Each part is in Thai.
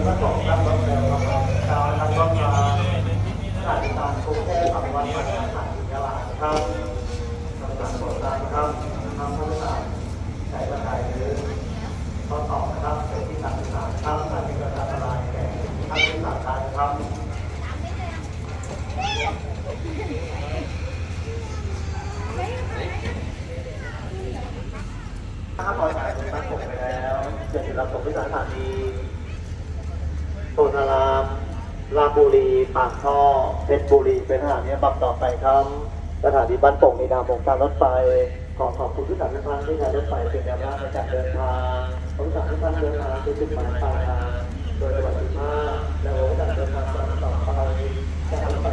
ถเร็วครับดาวทางรถมาสถานีตามกรุงเทพอภิวัตรมาสถานียะลาครับสำนักโบราณครับทำพุทธศาสตร์ใช้ประกายหรือข้อสอบนะครับเป็นที่สามสามครับอันนี้ก็อันตรายแก่ท่านที่สามตาครับถ้าปล่อยสายมันผมไปแล้วจะถึงรับผมที่สถานี โซนารามลาบุรีปากท่อเพชรบุรีเป็นสถานีบับต่อไปครับสถานีบ้านโป่งในนามของการรถไฟขอขอบคุณทุกท่านทุกท่านที่ใช้รถไฟเป็นแนวหน้าในการเดินทางขอบคุณทุกท่านเดินทางถึงจุดหมายปลายทางโดยสวัสดิภาพและโอกาสเดินทางต่อไปจะทำไป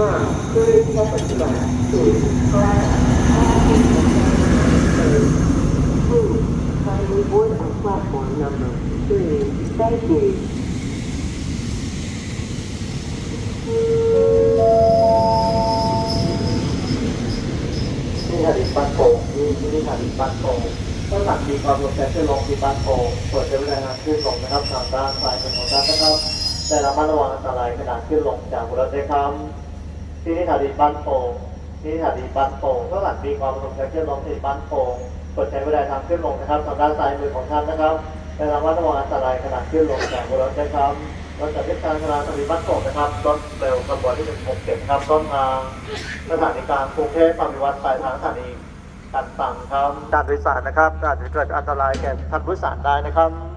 ว่าด้บันคืมีขึ้นบักโกต้าหลักมีความกดดันจะลงมีปักโกเปิดใช้เวลานานขึ้นลงนะครับทางด้านซ้ายของด้านนะครับแต่ระมัดระวังอันตรายขนาขึ้นลงจากรถได้ครับ ที่สถานีบ้านโป่งที่สถานีบ้านโป่งสถานีความรวมใจขึ้นลงที่บ้านโป่งตรวจใช้เวลาทางขึ้นลงนะครับทางด้านซ้ายมือของท่านนะครับได้รับมาตรวจอันตรายขนาดขึ้นลงจากบนรถได้ครับราจะเทศกาลสถานีบ้านโป่งนะครับรถเร็วขบวนที่หนึ่งหกเจ็ดครับต้นทางสถานีกลางกรุงเทพปฏิวัติปลายทางสถานีกันตังครับการโดยสารนะครับอาจจะเกิดอันตรายแก่ท่านผู้โดยสารได้นะครับ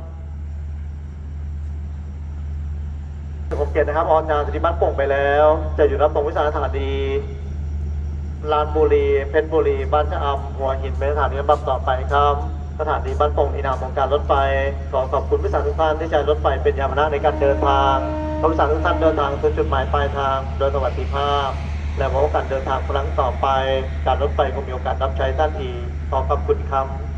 ผมเกียรตินะครับ ออนจากสถานีบ้านโป่งไปแล้ว จะอยู่รับตรงวิสาสถานีลานบุรี เพชรบุรี บ้านชะอำหัวหินเป็นสถานีลำดับต่อไปครับ สถานีบ้านโป่งในนามของการรถไฟ ขอขอบคุณผู้สารทุกท่านที่ใช้รถไฟเป็นยานพาหนะในการเดินทางผู้สารทุกท่านเดินทางถึงจุดหมายปลายทาง โดยสวัสดิภาพ และพบกันเดินทางครั้งต่อไป การรถไฟคงมีโอกาสรับใช้ท่านอีก ขอขอบคุณครับ